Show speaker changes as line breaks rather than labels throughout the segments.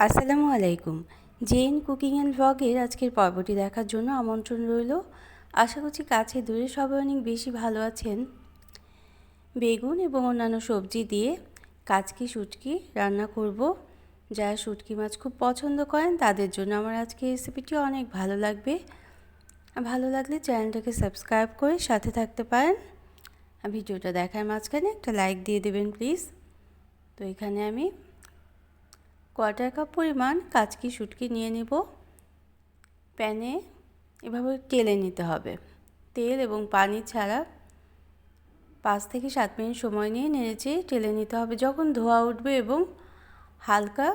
আসসালামু আলাইকুম। Gen cooking and ব্লগের আজকের পর্বটি দেখার জন্য আমন্ত্রণ রইল। আশা করছি কাছে দূরে সবাই অনেক বেশি ভালো আছেন। বেগুন এবং অন্যান্য সবজি দিয়ে কাচকি, শুটকি রান্না করব। যারা শুটকি মাছ খুব পছন্দ করেন, তাদের জন্য আমার আজকে রেসিপিটি অনেক ভালো লাগবে। ভালো লাগলে চ্যানেলটাকে সাবস্ক্রাইব করে সাথে থাকতে পারেন। ভিডিওটা দেখার মাঝখানে একটা লাইক দিয়ে দেবেন, প্লিজ। তো এখানে আমি কোয়ার্টার কাপ পরিমাণ কাচকি শুটকি নিয়ে নেব। প্যানে এভাবে টেলে নিতে হবে। তেল এবং পানি ছাড়া পাঁচ থেকে সাত মিনিট সময় নিয়ে নেড়েচে টেলে নিতে হবে। যখন ধোয়া উঠবে এবং হালকা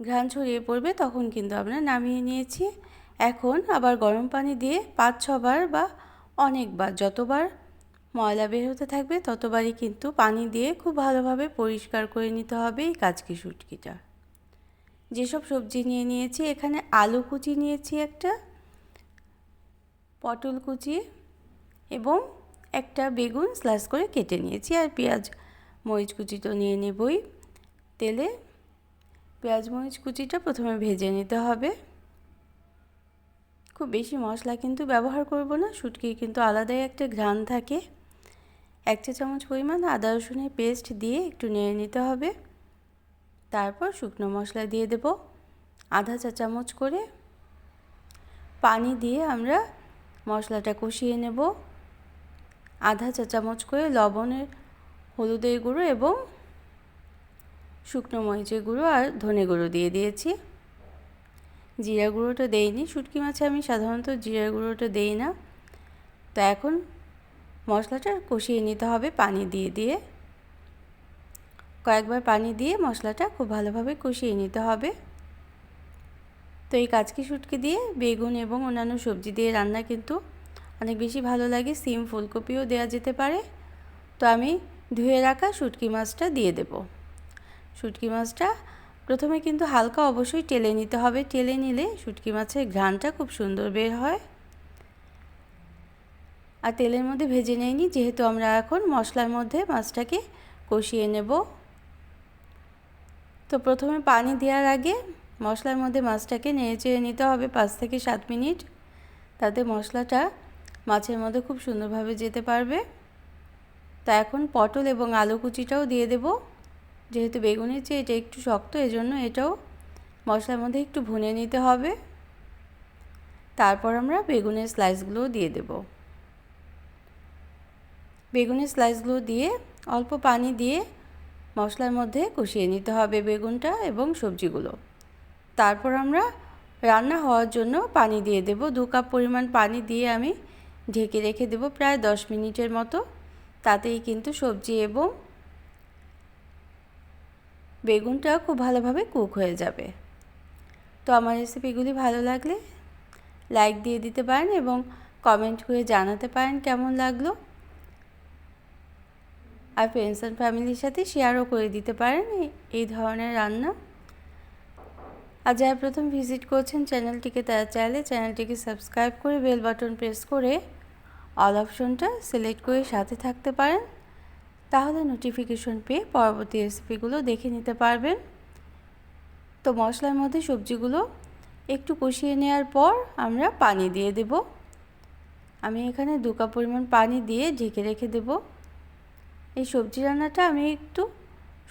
ঘ্রাণ ছড়িয়ে পড়বে তখন কিন্তু আমরা নামিয়ে নিয়েছি। এখন আবার গরম পানি দিয়ে পাঁচ ছবার বা অনেকবার, যতবার ময়লা বের হতে থাকবে, ততবারই কিন্তু পানি দিয়ে খুব ভালোভাবে পরিষ্কার করে নিতে হবে এই কাজকি শুটকিটা। যেসব সবজি নিয়ে নিয়েছি, এখানে আলু কুচি নিয়েছি একটা, পটল কুচি এবং একটা বেগুন স্লাইস করে কেটে নিয়েছি আর পেঁয়াজ মরিচ কুচি তো নিয়ে নেবই। তেলে পেঁয়াজ মরিচ কুচিটা প্রথমে ভেজে নিতে হবে। খুব বেশি মশলা কিন্তু ব্যবহার করব না, শুটকির কিন্তু আলাদাই একটা ঘ্রাণ থাকে। এক চা চামচ পরিমাণ আদা রসুনের পেস্ট দিয়ে একটু নেড়ে নিতে হবে। তারপর শুকনো মশলা দিয়ে দেব। আধা চা চামচ করে পানি দিয়ে আমরা মশলাটা কষিয়ে নেব। আধা চা চামচ করে লবণের হলুদের গুঁড়ো এবং শুকনো মরিচের গুঁড়ো আর ধনে গুঁড়ো দিয়ে দিয়েছি। জিরা গুঁড়োটা দেইনি। শুটকি মাছে আমি সাধারণত জিরা গুঁড়োটা দেই না। তো এখন মশলাটা কষিয়ে নিতে হবে পানি দিয়ে দিয়ে। কয়েকবার পানি দিয়ে মশলাটা খুব ভালোভাবে কষিয়ে নিতে হবে। তো এই কাজকি শুটকি দিয়ে বেগুন এবং অন্যান্য সবজি দিয়ে রান্না কিন্তু অনেক বেশি ভালো লাগে, সিম ফুলকপিও দেওয়া যেতে পারে। তো আমি ধুয়ে রাখা শুটকি মাছটা দিয়ে দেব। শুটকি মাছটা প্রথমে কিন্তু হালকা অবশ্যই টেলে নিতে হবে। টেলে নিলে শুটকি মাছের ঘ্রাণটা খুব সুন্দর বের হয়। আর তেলের মধ্যে ভেজে নেইনি যেহেতু আমরা এখন মশলার মধ্যে মাছটাকে কষিয়ে নেব। তো প্রথমে পানি দেওয়ার আগে মশলার মধ্যে মাছটাকে নেড়ে চেড়ে নিতে হবে পাঁচ থেকে সাত মিনিট। তাতে মশলাটা মাছের মধ্যে খুব সুন্দরভাবে যেতে পারবে। তা এখন পটল এবং আলু কুচিটাও দিয়ে দেব। যেহেতু বেগুনের চেয়ে এটা একটু শক্ত, এজন্য এটাও মশলার মধ্যে একটু ভুনে নিতে হবে। তারপর আমরা বেগুনের স্লাইসগুলোও দিয়ে দেবো। বেগুনের স্লাইসগুলো দিয়ে অল্প পানি দিয়ে মশলার মধ্যে কষিয়ে নিতে হবে বেগুনটা এবং সবজিগুলো। তারপর আমরা রান্না হওয়ার জন্য পানি দিয়ে দেব। দু কাপ পরিমাণ পানি দিয়ে আমি ঢেকে রেখে দেব প্রায় দশ মিনিটের মতো। তাতেই কিন্তু সবজি এবং বেগুনটা খুব ভালোভাবে কুক হয়ে যাবে। তো আমার রেসিপিগুলি ভালো লাগলে লাইক দিয়ে দিতে পারেন এবং কমেন্ট করে জানাতে পারেন কেমন লাগল। আর ফ্রেন্ডস অ্যান্ড ফ্যামিলির সাথে শেয়ারও করে দিতে পারেন এই ধরনের রান্না। আর যারা প্রথম ভিজিট করছেন চ্যানেলটিকে তারা চাইলে চ্যানেলটিকে সাবস্ক্রাইব করে বেল বাটন প্রেস করে অল অপশনটা সিলেক্ট করে সাথে থাকতে পারেন। তাহলে নোটিফিকেশন পেয়ে পরবর্তী রেসিপিগুলো দেখে নিতে পারবেন। তো মশলার মধ্যে সবজিগুলো একটু কষিয়ে নেওয়ার পর আমরা পানি দিয়ে দেব। আমি এখানে দু কাপ পরিমাণ পানি দিয়ে ঢেকে রেখে দেবো। এই সবজি রান্নাটা আমি একটু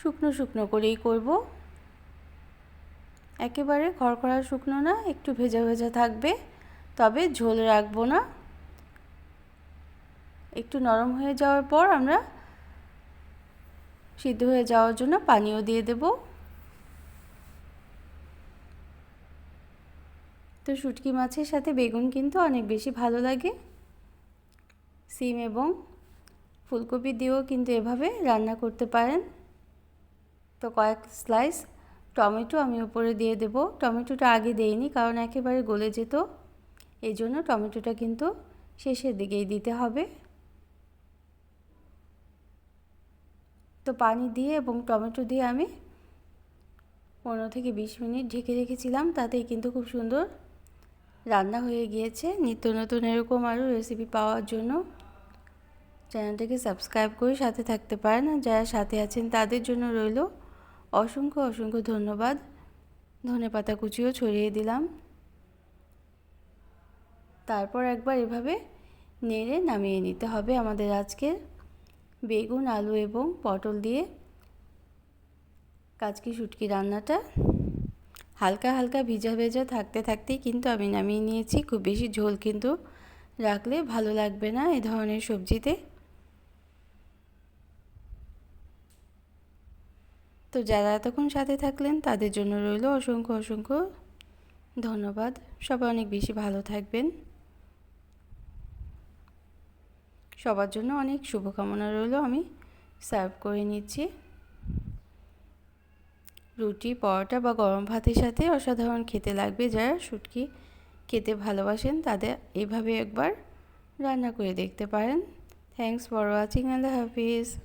শুকনো শুকনো করেই করব। একেবারে খড়খড়া শুকনো না, একটু ভেজা ভেজা থাকবে, তবে ঝোল রাখব না। একটু নরম হয়ে যাওয়ার পর আমরা সিদ্ধ হয়ে যাওয়ার জন্য পানিও দিয়ে দেব। তো শুটকি মাছের সাথে বেগুন কিন্তু অনেক বেশি ভালো লাগে। সিম এবং ফুলকপি দিয়েও কিন্তু এভাবে রান্না করতে পারেন। তো কয়েক স্লাইস টমেটো আমি উপরে দিয়ে দেব। টমেটোটা আগে দেইনি, কারণ একেবারে গলে যেত। এই জন্য টমেটোটা কিন্তু শেষের দিকেই দিতে হবে। তো পানি দিয়ে এবং টমেটো দিয়ে আমি পনেরো থেকে বিশ মিনিট ঢেকে রেখেছিলাম। তাতেই কিন্তু খুব সুন্দর রান্না হয়ে গিয়েছে। নিত্য নতুন এরকম আরও রেসিপি পাওয়ার জন্য। চ্যানেলটাকে সাবস্ক্রাইব করে সাথে থাকতে পারেন আর যারা সাথে আছেন তাদের জন্য রইল অসংখ্য অসংখ্য ধন্যবাদ। ধনে পাতা কুচিও ছড়িয়ে দিলাম। তারপর একবার এভাবে নেড়ে নামিয়ে নিতে হবে আমাদের আজকের বেগুন, আলু এবং পটল দিয়ে কাচকি শুটকি রান্নাটা। হালকা হালকা, ভিজা, ভেজা থাকতে থাকতেই কিন্তু আমি নামিয়ে নিয়েছি। খুব বেশি ঝোল কিন্তু রাখলে ভালো লাগবে না এই ধরনের সবজিতে। তো যারা এতক্ষণ সাথে থাকলেন, তাদের জন্য রইল অসংখ্য অসংখ্য ধন্যবাদ। সবাই অনেক বেশি ভালো থাকবেন। সবার জন্য অনেক শুভকামনা রইল আমি। সার্ভ করে নিচ্ছি। রুটি, পরোটা বা গরম ভাতের সাথে অসাধারণ খেতে লাগবে। যারা শুটকি খেতে ভালোবাসেন, তাদের এইভাবে একবার রান্না করে দেখতে পারেন। থ্যাংকস ফর ওয়াচিং আল্লাহ হাফিজ।